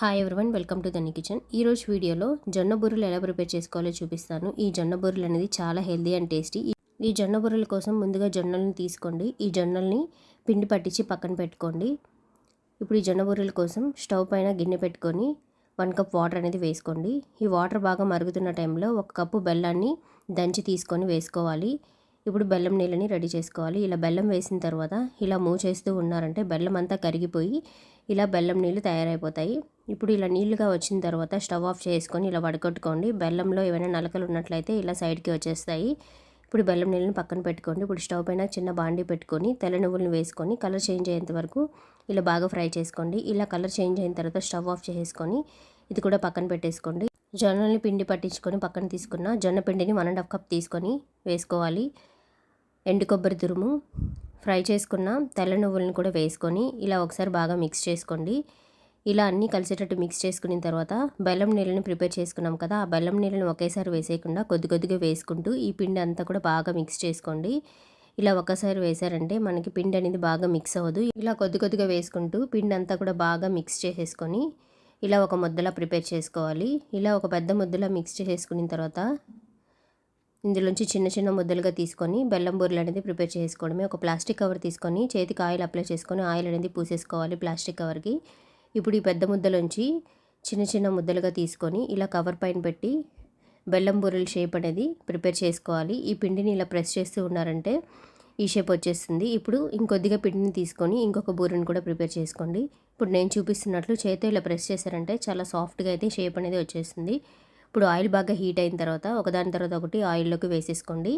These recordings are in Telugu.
Hi everyone welcome to Dhanni kitchen ఈరోజు వీడియోలో జొన్న బుర్రలు ఎలా ప్రిపేర్ చేసుకోవాలో చూపిస్తాను. ఈ జొన్న బుర్రలు అనేది చాలా హెల్దీ అండ్ టేస్టీ. ఈ జొన్న బుర్రల కోసం ముందుగా జొన్నల్ని తీసుకోండి. ఈ జొన్నల్ని పిండి పట్టించి పక్కన పెట్టుకోండి. ఇప్పుడు ఈ జొన్న బుర్రల కోసం స్టవ్ పైన గిన్నె పెట్టుకొని వన్ కప్ వాటర్ అనేది వేసుకోండి. ఈ వాటర్ బాగా మరుగుతున్న టైంలో ఒక కప్పు బెల్లాన్ని దంచి తీసుకొని వేసుకోవాలి. ఇప్పుడు బెల్లం నీళ్ళని రెడీ చేసుకోవాలి. ఇలా బెల్లం వేసిన తర్వాత ఇలా మూవ్ చేస్తూ ఉన్నారంటే బెల్లం అంతా కరిగిపోయి ఇలా బెల్లం నీళ్ళు తయారైపోతాయి. ఇప్పుడు ఇలా నీళ్ళుగా వచ్చిన తర్వాత స్టవ్ ఆఫ్ చేసుకొని ఇలా వడగొట్టుకోండి. బెల్లంలో ఏమైనా నలకలు ఉన్నట్లయితే ఇలా సైడ్కి వచ్చేస్తాయి. ఇప్పుడు బెల్లం నీళ్ళని పక్కన పెట్టుకోండి. ఇప్పుడు స్టవ్ పైన చిన్న బాండి పెట్టుకొని తెల్ల నువ్వులను వేసుకొని కలర్ చేంజ్ అయ్యేంత వరకు ఇలా బాగా ఫ్రై చేసుకోండి. ఇలా కలర్ చేంజ్ అయిన తర్వాత స్టవ్ ఆఫ్ చేసుకొని ఇది కూడా పక్కన పెట్టేసుకోండి. జొన్నల్ని పిండి పట్టించుకొని పక్కన తీసుకున్న జొన్న పిండిని వన్ అండ్ హాఫ్ కప్ తీసుకొని వేసుకోవాలి. ఎండు కొబ్బరి తురుము ఫ్రై చేసుకున్న తెల్ల నువ్వులను కూడా వేసుకొని ఇలా ఒకసారి బాగా మిక్స్ చేసుకోండి. ఇలా అన్నీ కలిసేటట్టు మిక్స్ చేసుకున్న తర్వాత బెల్లం నీళ్ళని ప్రిపేర్ చేసుకున్నాం కదా ఆ బెల్లం నీళ్ళని ఒకేసారి వేసేయకుండా కొద్ది కొద్దిగా వేసుకుంటూ ఈ పిండి అంతా కూడా బాగా మిక్స్ చేసుకోండి. ఇలా ఒకసారి వేసారంటే మనకి పిండి అనేది బాగా మిక్స్ అవ్వదు. ఇలా కొద్ది కొద్దిగా వేసుకుంటూ పిండి అంతా కూడా బాగా మిక్స్ చేసేసుకొని ఇలా ఒక ముద్దలా ప్రిపేర్ చేసుకోవాలి. ఇలా ఒక పెద్ద ముద్దలా మిక్స్ చేసుకున్న తర్వాత ఇందులోంచి చిన్న చిన్న ముద్దలుగా తీసుకొని బెల్లం బూరెలు అనేది ప్రిపేర్ చేసుకోవడమే. ఒక ప్లాస్టిక్ కవర్ తీసుకొని చేతికి ఆయిల్ అప్లై చేసుకొని ఆయిల్ అనేది పూసేసుకోవాలి ప్లాస్టిక్ కవర్కి. ఇప్పుడు ఈ పెద్ద ముద్దలోంచి చిన్న చిన్న ముద్దలుగా తీసుకొని ఇలా కవర్ పైన పెట్టి బెల్లం బూరెల షేప్ అనేది ప్రిపేర్ చేసుకోవాలి. ఈ పిండిని ఇలా ప్రెస్ చేస్తూ ఉన్నారంటే ఈ షేప్ వచ్చేస్తుంది. ఇప్పుడు ఇంకొద్దిగా పిండిని తీసుకొని ఇంకొక బూరెని కూడా ప్రిపేర్ చేసుకోండి. ఇప్పుడు నేను చూపిస్తున్నట్లు చేతితో ఇలా ప్రెస్ చేశారంటే చాలా సాఫ్ట్గా అయితే షేప్ అనేది వచ్చేస్తుంది. ఇప్పుడు ఆయిల్ బాగా హీట్ అయిన తర్వాత ఒకదాని తర్వాత ఒకటి ఆయిల్లోకి వేసేసుకోండి.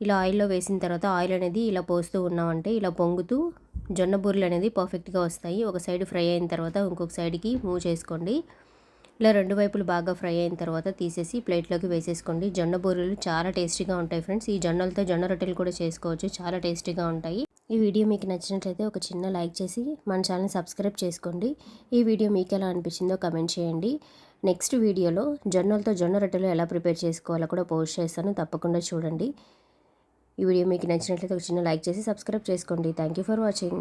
ఇలా ఆయిల్లో వేసిన తర్వాత ఆయిల్ అనేది ఇలా పోస్తూ ఉన్నామంటే ఇలా పొంగుతూ జొన్న బూరెలు అనేది పర్ఫెక్ట్గా వస్తాయి. ఒక సైడ్ ఫ్రై అయిన తర్వాత ఇంకొక సైడ్కి మూవ్ చేసుకోండి. ఇలా రెండు వైపులు బాగా ఫ్రై అయిన తర్వాత తీసేసి ప్లేట్లోకి వేసేసుకోండి. జొన్న బూరెలు చాలా టేస్టీగా ఉంటాయి ఫ్రెండ్స్. ఈ జొన్నలతో జొన్న రొట్టెలు కూడా చేసుకోవచ్చు. చాలా టేస్టీగా ఉంటాయి. ఈ వీడియో మీకు నచ్చినట్లయితే ఒక చిన్న లైక్ చేసి మన ఛానల్ సబ్స్క్రైబ్ చేసుకోండి. ఈ వీడియో మీకు ఎలా అనిపించిందో కమెంట్ చేయండి. నెక్స్ట్ వీడియోలో జొన్నలతో జొన్న రొట్టెలు ఎలా ప్రిపేర్ చేసుకోవాలో కూడా పోస్ట్ చేస్తాను. తప్పకుండా చూడండి. ఈ వీడియో మీకు నచ్చినట్లయితే ఒక చిన్న లైక్ చేసి సబ్స్క్రైబ్ చేసుకోండి. Thank you for watching.